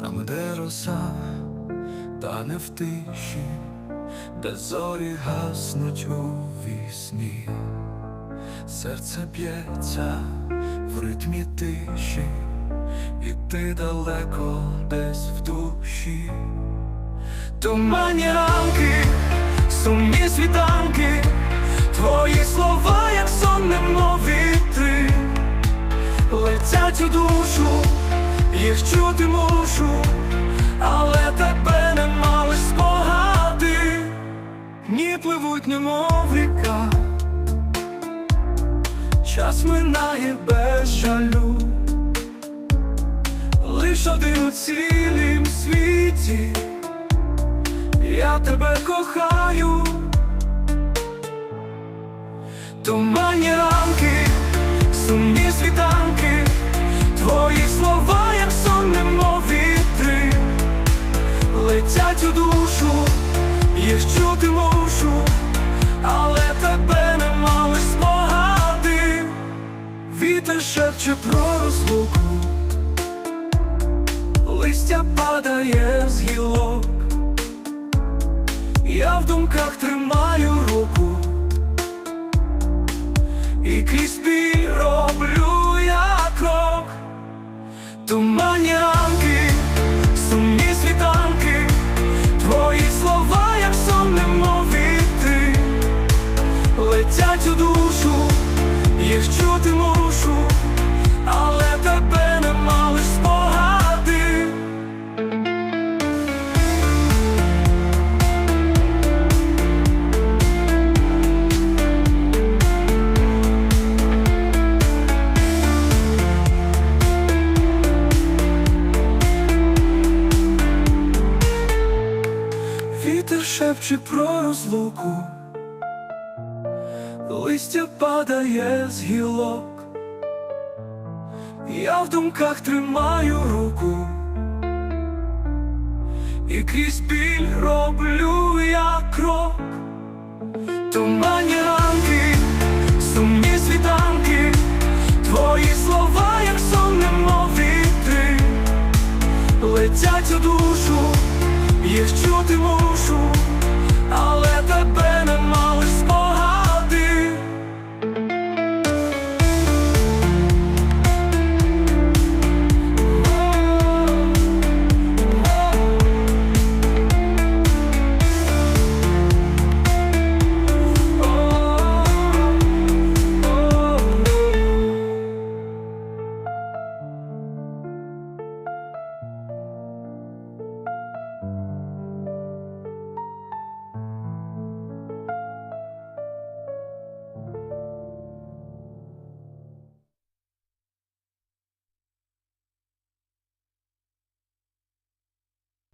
там, де роса, та не в тиші, де зорі гаснуть у вісні, серце б'ється в ритмі тиші, і ти далеко десь в душі. Туманні ранки, сумні світанки, твої слова, як сон, немов вітри, летять у душу, їх чути мушу, але тебе нема лиш спогади, дні пливуть, немов ріка, час минає без жалю, лиш один у цілім світі. Я тебе кохаю, туманні ранки, летять у душу, їх чути мушу, але тебе нема лиш спогади, вітер шепче про розлуку, листя падає з гілок. Я в думках тримаю руку. І крізь біль роблю я крок. Туманні їх чути мушу Але тебе нема лиш спогади. Вітер шепче про розлуку, листя падає з гілок, я в думках тримаю руку, і крізь біль роблю я крок, туманні ранки, сумні світанки, твої слова, як сон, немов вітри, летять у душу,